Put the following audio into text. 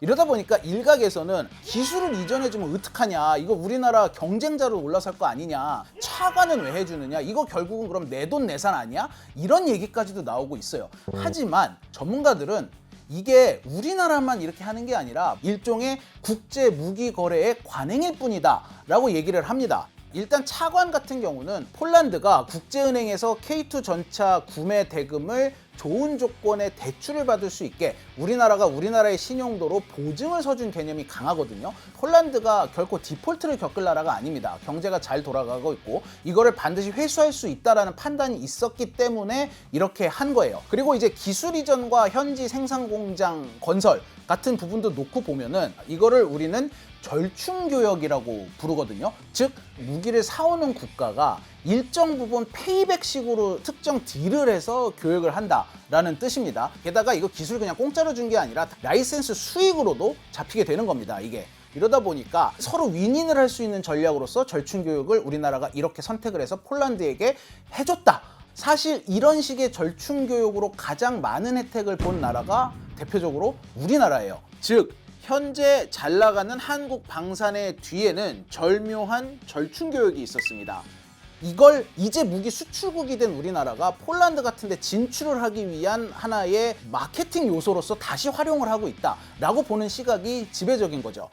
이러다 보니까 일각에서는 기술을 이전해주면 어떡하냐 이거 우리나라 경쟁자로 올라설 거 아니냐 차관은 왜 해주느냐 이거 결국은 그럼 내 돈 내산 아니야? 이런 얘기까지도 나오고 있어요. 하지만 전문가들은 이게 우리나라만 이렇게 하는 게 아니라 일종의 국제 무기 거래의 관행일 뿐이다 라고 얘기를 합니다. 일단 차관 같은 경우는 폴란드가 국제은행에서 K2 전차 구매 대금을 좋은 조건의 대출을 받을 수 있게 우리나라가 우리나라의 신용도로 보증을 서준 개념이 강하거든요. 폴란드가 결코 디폴트를 겪을 나라가 아닙니다. 경제가 잘 돌아가고 있고 이거를 반드시 회수할 수 있다라는 판단이 있었기 때문에 이렇게 한 거예요. 그리고 이제 기술 이전과 현지 생산 공장 건설 같은 부분도 놓고 보면은 이거를 우리는 절충 교역이라고 부르거든요. 즉 무기를 사오는 국가가 일정 부분 페이백식으로 특정 딜을 해서 교역을 한다 라는 뜻입니다. 게다가 이거 기술 그냥 공짜로 준 게 아니라 라이센스 수익으로도 잡히게 되는 겁니다. 이게 이러다 보니까 서로 윈윈을 할 수 있는 전략으로서 절충 교역을 우리나라가 이렇게 선택을 해서 폴란드에게 해줬다. 사실 이런 식의 절충 교육으로 가장 많은 혜택을 본 나라가 대표적으로 우리나라예요. 즉 현재 잘 나가는 한국 방산의 뒤에는 절묘한 절충 교육이 있었습니다. 이걸 이제 무기 수출국이 된 우리나라가 폴란드 같은 데 진출을 하기 위한 하나의 마케팅 요소로서 다시 활용을 하고 있다라고 보는 시각이 지배적인 거죠.